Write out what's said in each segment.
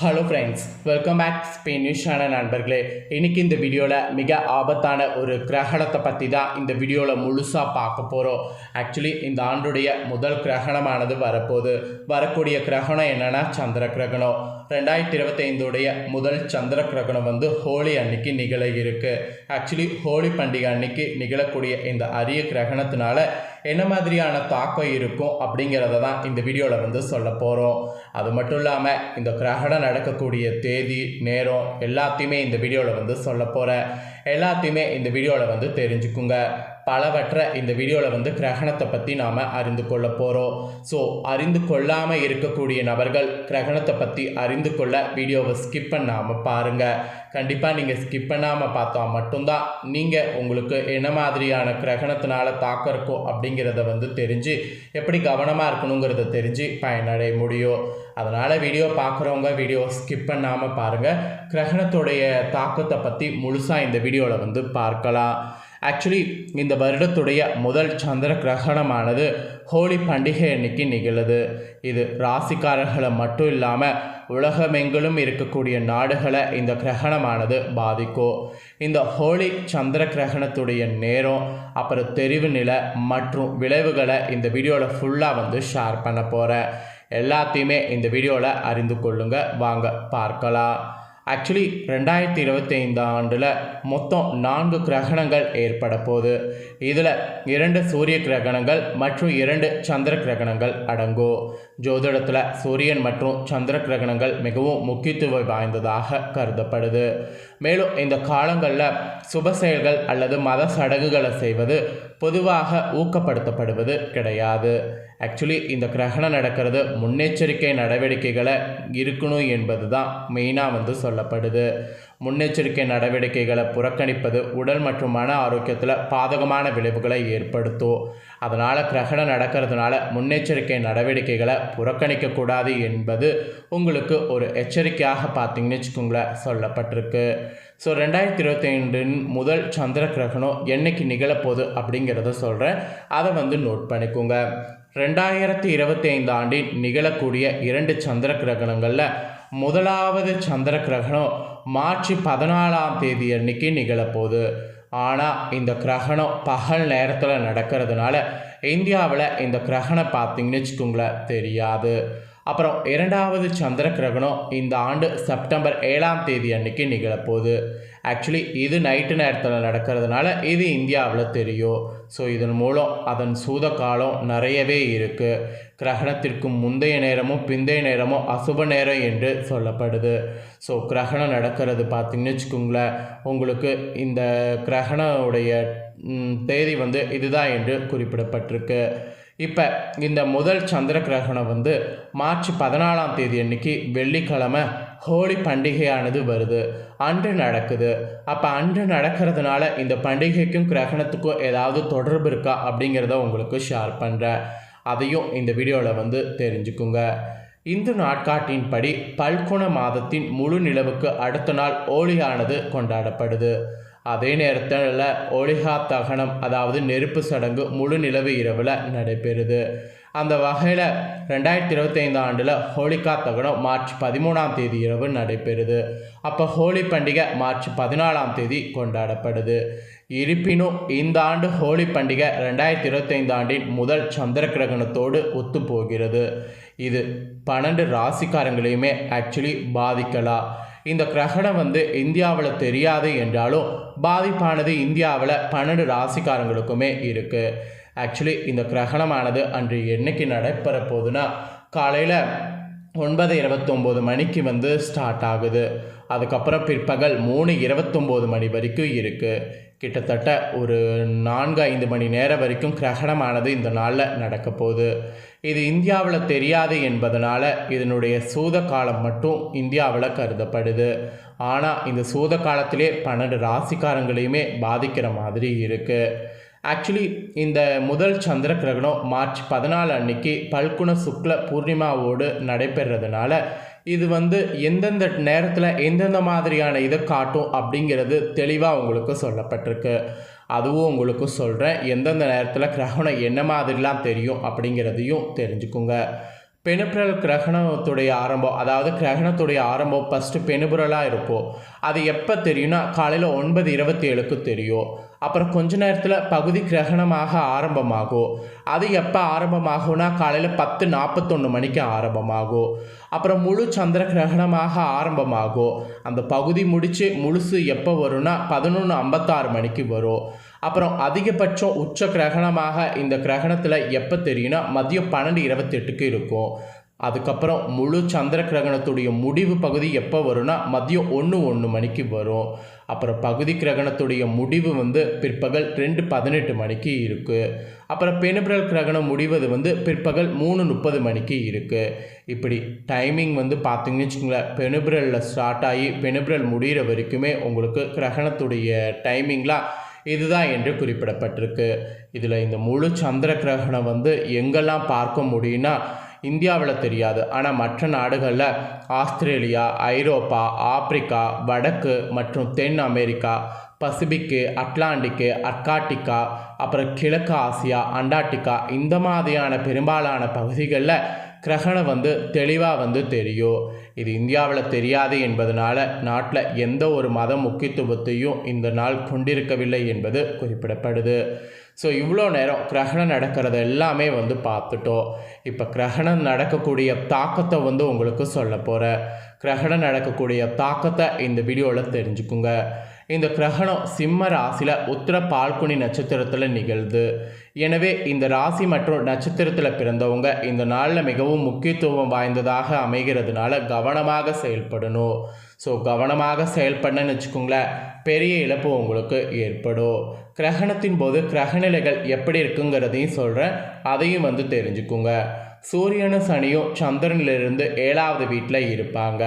Hello friends welcome back Spain நியூஸான நண்பர்களே. இன்னைக்கு இந்த வீடியோவில் மிக ஆபத்தான ஒரு கிரகணத்தை பற்றி தான் இந்த வீடியோவில் முழுசாக பார்க்க போகிறோம் ஆக்சுவலி இந்த ஆண்டுடைய முதல் கிரகணமானது வரப்போகுது. வரக்கூடிய கிரகணம் என்னென்னா சந்திர கிரகணம். ரெண்டாயிரத்தி இருபத்தைந்துடைய முதல் சந்திர கிரகணம் வந்து ஹோலி அன்னைக்கு நிகழ இருக்குது ஆக்சுவலி ஹோலி பண்டிகை அன்னைக்கு நிகழக்கூடிய இந்த அரிய கிரகணத்தினால என்ன மாதிரியான தாக்கம் இருக்கும் அப்படிங்கிறத தான் இந்த வீடியோவில் வந்து சொல்ல போகிறோம் அது மட்டும் இல்லாமல் இந்த கிரகணம் நடக்கக்கூடிய தேதி நேரம் எல்லாத்தையுமே இந்த வீடியோவில் வந்து சொல்ல போகிறேன் எல்லாத்தையுமே இந்த வீடியோவில் வந்து தெரிஞ்சுக்குங்க. பலவற்றை இந்த வீடியோவில் வந்து கிரகணத்தை பற்றி நாம் அறிந்து கொள்ள போகிறோம் ஸோ அறிந்து கொள்ளாமல் இருக்கக்கூடிய நபர்கள் கிரகணத்தை பற்றி அறிந்து கொள்ள வீடியோவை ஸ்கிப் பண்ணாமல் பாருங்கள் கண்டிப்பாக நீங்கள் ஸ்கிப் பண்ணாமல் பார்த்தா மட்டும்தான் நீங்கள் உங்களுக்கு என்ன மாதிரியான கிரகணத்தினால தாக்கம் இருக்கும் அப்படிங்கிறத வந்து தெரிஞ்சு எப்படி கவனமாக இருக்கணுங்கிறத தெரிஞ்சு பயனடைய முடியும். அதனால் வீடியோ பார்க்குறவங்க வீடியோ ஸ்கிப் பண்ணாமல் பாருங்கள் கிரகணத்துடைய தாக்கத்தை பற்றி முழுசாக இந்த வீடியோவில் வந்து பார்க்கலாம். ஆக்சுவலி இந்த வருடத்துடைய முதல் சந்திர கிரகணமானது ஹோலி பண்டிகை அன்னைக்கு நிகழுது. இது ராசிக்காரர்களை மட்டும் இல்லாமல் உலகமெங்கிலும் இருக்கக்கூடிய நாடுகளை இந்த கிரகணமானது பாதிக்கும். இந்த ஹோலி சந்திர கிரகணத்துடைய நேரம் அப்புறம் தெரிவு நிலை மற்றும் விளைவுகளை இந்த வீடியோவில் ஃபுல்லாக வந்து ஷேர் பண்ண போகிறேன் எல்லாத்தையுமே இந்த வீடியோவில் அறிந்து கொள்ளுங்கள் வாங்க பார்க்கலாம். ஆக்சுவலி ரெண்டாயிரத்தி இருபத்தைந்து ஆண்டில் மொத்தம் நான்கு கிரகணங்கள் ஏற்பட போகுது. இதில் இரண்டு சூரிய கிரகணங்கள் மற்றும் இரண்டு சந்திர கிரகணங்கள் அடங்கும். ஜோதிடத்தில் சூரியன் மற்றும் சந்திர கிரகணங்கள் மிகவும் முக்கியத்துவம் வாய்ந்ததாக கருதப்படுது. மேலும் இந்த காலங்களில் சுப செயல்கள் அல்லது மத சடங்குகளை செய்வது பொதுவாக ஊக்கப்படுத்தப்படுவது கிடையாது. ஆக்சுவலி இந்த கிரகணம் நடக்கிறது முன்னெச்சரிக்கை நடவடிக்கைகளை இருக்கணும் என்பது தான் மெயினாக வந்து சொல்லப்படுது. முன்னெச்சரிக்கை நடவடிக்கைகளை புறக்கணிப்பது உடல் மற்றும் மன ஆரோக்கியத்தில் பாதகமான விளைவுகளை ஏற்படுத்தும். அதனால் கிரகணம் நடக்கிறதுனால முன்னெச்சரிக்கை நடவடிக்கைகளை புறக்கணிக்கக்கூடாது என்பது உங்களுக்கு ஒரு எச்சரிக்கையாக பார்த்தீங்கன்னு வச்சுக்கோங்களேன் சொல்லப்பட்டிருக்கு. ஸோ ரெண்டாயிரத்தி இருபத்தி ஐந்தின் முதல் சந்திர கிரகணம் என்னைக்கு நிகழப்போகுது அப்படிங்கிறத சொல்கிறேன் அதை வந்து நோட் பண்ணிக்கோங்க. ரெண்டாயிரத்தி இருபத்தி ஐந்து ஆண்டில் நிகழக்கூடிய இரண்டு சந்திர கிரகணங்களில் முதலாவது சந்திர கிரகணம் மார்ச் பதினாலாம் தேதி அன்னைக்கு நிகழப்போகுது. ஆனால் இந்த கிரகணம் பகல் நேரத்தில் நடக்கிறதுனால இந்தியாவில் இந்த கிரகணம் பார்த்தீங்கன்னு வச்சுக்கோங்களேன் தெரியாது. அப்புறம் இரண்டாவது சந்திர கிரகணம் இந்த ஆண்டு செப்டம்பர் ஏழாம் தேதி அன்னைக்கு நிகழப்போகுது. ஆக்சுவலி இது நைட்டு நேரத்தில் நடக்கிறதுனால இது இந்தியாவில் தெரியும். ஸோ இதன் மூலம் அதன் சூத காலம் நிறையவே இருக்குது கிரகணத்திற்கு முந்தைய நேரமும் பிந்தைய நேரமும் அசுப நேரம் என்று சொல்லப்படுது. ஸோ கிரகணம் நடக்கிறது பார்த்திங்கன்னு வச்சுக்கோங்களேன். உங்களுக்கு இந்த கிரகணவுடைய தேதி வந்து இதுதான் என்று குறிப்பிடப்பட்டிருக்கு. இப்போ இந்த முதல் சந்திர கிரகணம் வந்து மார்ச் பதினாலாம் தேதி அன்னைக்கு வெள்ளிக்கிழமை ஹோலி பண்டிகையானது வருது. அன்று நடக்குது. அப்போ அன்று நடக்கிறதுனால இந்த பண்டிகைக்கும் கிரகணத்துக்கும் ஏதாவது தொடர்பு இருக்கா அப்படிங்கிறத உங்களுக்கு ஷேர் பண்ணுறேன் அதையும் இந்த வீடியோவில் வந்து தெரிஞ்சுக்குங்க. இந்து நாட்காட்டின்படி பல்குண மாதத்தின் முழு நிலவுக்கு அடுத்த நாள் ஓலியானது கொண்டாடப்படுது. அதே நேரத்தில் ஒளிகா தகனம் அதாவது நெருப்பு சடங்கு முழு நிலவு இரவில் நடைபெறுது. அந்த வகையில் ரெண்டாயிரத்தி இருபத்தைந்து ஆண்டில் ஹோலிகா தகனம் மார்ச் பதிமூணாம் தேதி இரவு நடைபெறுது. அப்போ ஹோலி பண்டிகை மார்ச் பதினாலாம் தேதி கொண்டாடப்படுது. இருப்பினும் இந்த ஆண்டு ஹோலி பண்டிகை ரெண்டாயிரத்தி இருபத்தைந்து ஆண்டின் முதல் சந்திர கிரகணத்தோடு ஒத்து போகிறது இது பன்னெண்டு ராசிக்காரங்களையுமே ஆக்சுவலி பாதிக்கலாம். இந்த கிரகணம் வந்து இந்தியாவில் தெரியாது என்றாலும் பாதிப்பானது இந்தியாவில் பன்னெண்டு ராசிக்காரங்களுக்குமே இருக்குது ஆக்சுவலி இந்த கிரகணமானது அன்று என்னைக்கு நடைபெற போகுதுன்னா காலையில் ஒன்பது இருபத்தொம்போது மணிக்கு வந்து ஸ்டார்ட் ஆகுது. அதுக்கப்புறம் பிற்பகல் மூணு இருபத்தொம்போது மணி வரைக்கும் இருக்குது கிட்டத்தட்ட ஒரு நான்கு ஐந்து மணி நேரம் வரைக்கும் கிரகணமானது இந்த நாளில் நடக்க போகுது. இது இந்தியாவில் தெரியாது என்பதனால் இதனுடைய சூத காலம் மட்டும் இந்தியாவில் கருதப்படுது. ஆனால் இந்த சூத காலத்திலே பன்னெண்டு ராசிக்காரங்களையுமே பாதிக்கிற மாதிரி இருக்குது ஆக்சுவலி இந்த முதல் சந்திர கிரகணம் மார்ச் பதினாலு அன்னைக்கு பல்குண சுக்ல பூர்ணிமாவோடு நடைபெறதுனால இது வந்து எந்தெந்த நேரத்தில் எந்தெந்த மாதிரியான இதை காட்டும் அப்படிங்கிறது தெளிவாக உங்களுக்கு சொல்லப்பட்டிருக்கு. அதுவும் உங்களுக்கு சொல்கிறேன் எந்தெந்த நேரத்தில் கிரகணம் என்ன மாதிரிலாம் தெரியும் அப்படிங்கிறதையும் தெரிஞ்சுக்குங்க. பெனுப்புரல் கிரகணத்துடைய ஆரம்பம் அதாவது கிரகணத்துடைய ஆரம்பம் ஃபஸ்ட்டு பெனுபுரலாக இருக்கும் அது எப்போ தெரியும்னா காலையில் ஒன்பது இருபத்தி ஏழுக்கு தெரியும். அப்புறம் கொஞ்ச நேரத்தில் பகுதி கிரகணமாக ஆரம்பமாகும். அது எப்போ ஆரம்பமாகும்னா காலையில் பத்து நாற்பத்தொன்று மணிக்கு ஆரம்பமாகும். அப்புறம் முழு சந்திர கிரகணமாக ஆரம்பமாகும். அந்த பகுதி முடித்து முழுசு எப்போ வரும்னா பதினொன்று ஐம்பத்தாறு மணிக்கு வரும். அப்புறம் அதிகபட்சம் உச்ச கிரகணமாக இந்த கிரகணத்தில் எப்போ தெரியும்னா மதியம் பன்னெண்டு இருபத்தெட்டுக்கு இருக்கும். அதுக்கப்புறம் முழு சந்திர கிரகணத்துடைய முடிவு பகுதி எப்போ வரும்னா மதியம் ஒன்று ஒன்று மணிக்கு வரும். அப்புறம் பகுதி கிரகணத்துடைய முடிவு வந்து பிற்பகல் ரெண்டு பதினெட்டு மணிக்கு இருக்குது அப்புறம் பெனுபிரல் கிரகணம் முடிவது வந்து பிற்பகல் மூணு முப்பது மணிக்கு இருக்குது இப்படி டைமிங் வந்து பார்த்தீங்கன்னு வச்சுக்கோங்களேன் பெனுபிரலில் ஸ்டார்ட் ஆகி பெனுபிரல் முடிகிற வரைக்குமே உங்களுக்கு கிரகணத்துடைய டைமிங்லாம் இதுதான் என்று குறிப்பிடப்பட்டிருக்கு. இதில் இந்த முழு சந்திர கிரகணம் வந்து எங்கெல்லாம் பார்க்க முடியும்னா இந்தியாவில் தெரியாது. ஆனால் மற்ற நாடுகளில் ஆஸ்திரேலியா ஐரோப்பா ஆப்பிரிக்கா வடக்கு மற்றும் தென் அமெரிக்கா பசிபிக்கு அட்லாண்டிக்கு அர்காட்டிகா அப்புறம் கிழக்கு ஆசியா அண்டார்டிகா இந்த மாதிரியான பெரும்பாலான பகுதிகளில் கிரகணம் வந்து தெளிவாக வந்து தெரியும். இது இந்தியாவில் தெரியாது என்பதனால நாட்டில் எந்த ஒரு மத முக்கியத்துவத்தையும் இந்த நாள் கொண்டிருக்கவில்லை என்பது குறிப்பிடப்படுது. ஸோ இவ்வளோ நேரம் கிரகணம் நடக்கிறது எல்லாமே வந்து பார்த்துட்டோம். இப்போ கிரகணம் நடக்கக்கூடிய தாக்கத்தை வந்து உங்களுக்கு சொல்ல போகிறேன் கிரகணம் நடக்கக்கூடிய தாக்கத்தை இந்த வீடியோவில் தெரிஞ்சுக்குங்க. இந்த கிரகணம் சிம்ம ராசியில் உத்திர பால்குனி நட்சத்திரத்தில் நிகழ்து எனவே இந்த ராசி மற்றும் நட்சத்திரத்தில் பிறந்தவங்க இந்த நாளில் மிகவும் முக்கியத்துவம் வாய்ந்ததாக அமைகிறதுனால கவனமாக செயல்படணும். ஸோ கவனமாக செயல்படணும்னு வச்சுக்கோங்களேன் பெரிய இழப்பு உங்களுக்கு ஏற்படும். கிரகணத்தின் போது கிரகநிலைகள் எப்படி இருக்குங்கிறதையும் சொல்கிறேன் அதையும் வந்து தெரிஞ்சுக்குங்க. சூரியனும் சனியும் சந்திரனிலிருந்து ஏழாவது வீட்டில் இருப்பாங்க.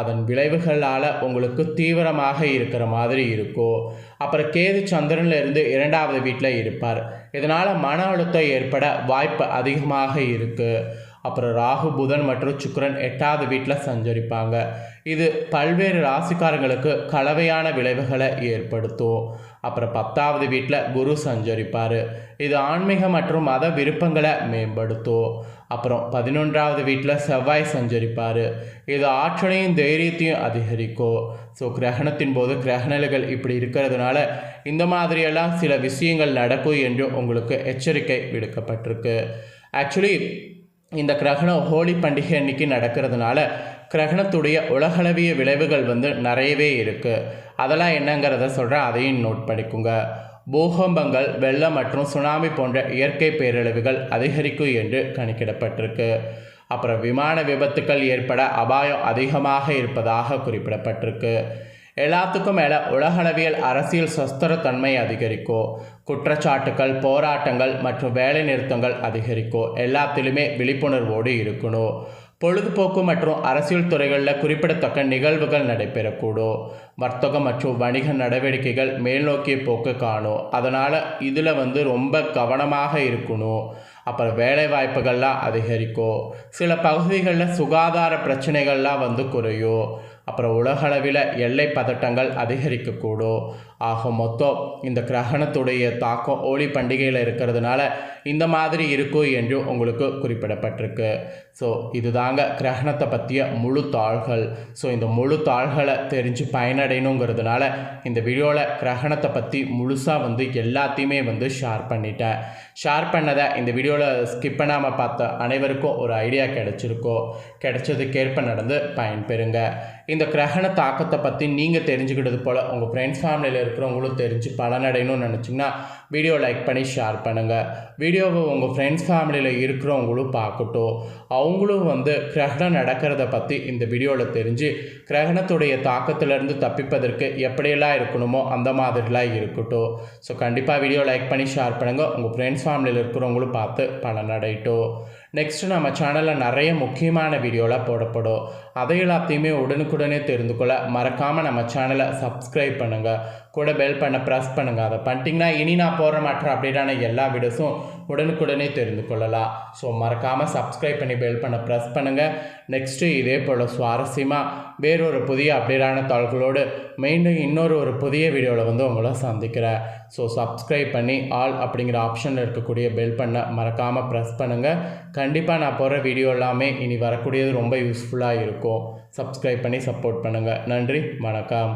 அதன் விளைவுகளால் உங்களுக்கு தீவிரமாக இருக்கிற மாதிரி இருக்கும். அப்புறம் கேது சந்திரன்லேருந்து இரண்டாவது வீட்டில் இருப்பார். இதனால் மன அழுத்தம் ஏற்பட வாய்ப்பு அதிகமாக இருக்குது அப்புறம் ராகு புதன் மற்றும் சுக்கரன் எட்டாவது வீட்டில் சஞ்சரிப்பாங்க. இது பல்வேறு ராசிக்காரங்களுக்கு கலவையான விளைவுகளை ஏற்படுத்தும். அப்புறம் பத்தாவது வீட்டில் குரு சஞ்சரிப்பார். இது ஆன்மீக மற்றும் மத விருப்பங்களை மேம்படுத்தும். அப்புறம் பதினொன்றாவது வீட்டில் செவ்வாய் சஞ்சரிப்பார். இது ஆற்றலையும் தைரியத்தையும் அதிகரிக்கும். ஸோ கிரகணத்தின் போது கிரகணல்கள் இப்படி இருக்கிறதுனால இந்த மாதிரியெல்லாம் சில விஷயங்கள் நடக்கும் என்று உங்களுக்கு எச்சரிக்கை விடுக்கப்பட்டிருக்கு. ஆக்சுவலி இந்த கிரகணம் ஹோலி பண்டிகை அன்னைக்கு நடக்கிறதுனால கிரகணத்துடைய உலகளவிய விளைவுகள் வந்து நிறையவே இருக்குது அதெல்லாம் என்னங்கிறத சொல்கிறேன் அதையும் நோட் பண்ணிக்கோங்க. பூகம்பங்கள் வெள்ளம் மற்றும் சுனாமி போன்ற இயற்கை பேரழிவுகள் அதிகரிக்கும் என்று கணிக்கிடப்பட்டிருக்கு அப்புறம் விமான விபத்துக்கள் ஏற்பட அபாயம் அதிகமாக இருப்பதாக குறிப்பிடப்பட்டிருக்கு. எல்லாத்துக்கும் மேலே உலகளவியல் அரசியல் சொஸ்தரத்தன்மை அதிகரிக்கும் குற்றச்சாட்டுகள் போராட்டங்கள் மற்றும் வேலை நிறுத்தங்கள் அதிகரிக்கும் எல்லாத்திலுமே விழிப்புணர்வோடு இருக்கணும் பொழுதுபோக்கு மற்றும் அரசியல் துறைகளில் குறிப்பிடத்தக்க நிகழ்வுகள் நடைபெறக்கூடும் வர்த்தகம் மற்றும் வணிக நடவடிக்கைகள் மேல்நோக்கிய போக்கு காணும் அதனால் இதில் வந்து ரொம்ப கவனமாக இருக்கணும் அப்புறம் வேலை வாய்ப்புகள்லாம் அதிகரிக்கும் சில பகுதிகளில் சுகாதார பிரச்சனைகள்லாம் வந்து குறையும் அப்புறம் உலகளவில் எல்லை பதட்டங்கள் அதிகரிக்கக்கூடும். ஆக மொத்தம் இந்த கிரகணத்துடைய தாக்கம் ஹோலி பண்டிகையில் இருக்கிறதுனால இந்த மாதிரி இருக்கும் என்று உங்களுக்கு குறிப்பிடப்பட்டிருக்கு. ஸோ இதுதாங்க கிரகணத்தை பற்றிய முழு தாள்கள். ஸோ இந்த முழு தாள்களை தெரிஞ்சு பயனடையணுங்கிறதுனால இந்த வீடியோவில் கிரகணத்தை பற்றி முழுசாக வந்து எல்லாத்தையுமே வந்து ஷேர் பண்ணிட்டேன். ஷேர் பண்ணதை இந்த வீடியோவில் ஸ்கிப் பண்ணாமல் பார்த்த அனைவருக்கும் ஒரு ஐடியா கிடச்சிருக்கோ. கிடைச்சதுக்கேற்ப நடந்து பயன்பெறுங்க. இந்த கிரகண தாக்கத்தை பற்றி நீங்கள் தெரிஞ்சுக்கிட்டது போல் உங்கள் ஃப்ரெண்ட்ஸ் ஃபேமிலியில் இருக்கிறவங்களும் தெரிஞ்சு பலனடையணும்னு நினச்சிங்கன்னா வீடியோ லைக் பண்ணி ஷேர் பண்ணுங்கள் வீடியோவை உங்கள் ஃப்ரெண்ட்ஸ் ஃபேமிலியில் இருக்கிறவங்களும் பார்க்கட்டும். அவங்களும் வந்து கிரகணம் நடக்கிறத பற்றி இந்த வீடியோவில் தெரிஞ்சு கிரகணத்துடைய தாக்கத்திலிருந்து தப்பிப்பதற்கு எப்படியெல்லாம் இருக்கணுமோ அந்த மாதிரிலாம் இருக்கட்டும். ஸோ கண்டிப்பாக வீடியோ லைக் பண்ணி ஷேர் பண்ணுங்கள் உங்கள் ஃப்ரெண்ட்ஸ் ஃபேமிலியில் இருக்கிறவங்களும் பார்த்து பலனடையட்டும் நெக்ஸ்ட்டு நம்ம சேனலில் நிறைய முக்கியமான வீடியோலாம் போடப்படும். அதை எல்லாத்தையுமே உடனுக்குடனே தெரிந்து கொள்ள மறக்காமல் நம்ம சேனலை சப்ஸ்கிரைப் பண்ணுங்கள் கூட பெல் பண்ண ப்ரெஸ் பண்ணுங்கள் அதை பண்ணிட்டீங்கன்னா இனி நான் போகிற மற்ற அப்டேட்டான எல்லா வீடியோஸும் உடனுக்குடனே தெரிந்து கொள்ளலாம். ஸோ மறக்காமல் சப்ஸ்கிரைப் பண்ணி பெல் பண்ண ப்ரெஸ் பண்ணுங்கள் நெக்ஸ்ட்டு இதே போல் சுவாரஸ்யமாக வேறொரு புதிய அப்டேட்டான தாள்களோடு மீண்டும் இன்னொரு ஒரு புதிய வீடியோவில் வந்து உங்களை சந்திக்கிறேன். ஸோ சப்ஸ்கிரைப் பண்ணி ஆல் அப்படிங்கிற ஆப்ஷனில் இருக்கக்கூடிய பெல் பண்ண மறக்காமல் ப்ரெஸ் பண்ணுங்கள் கண்டிப்பாக நான் போடுற வீடியோ எல்லாமே இனி வரக்கூடியது ரொம்ப யூஸ்ஃபுல்லாக இருக்கும். சப்ஸ்கிரைப் பண்ணி சப்போர்ட் பண்ணுங்கள் நன்றி வணக்கம்.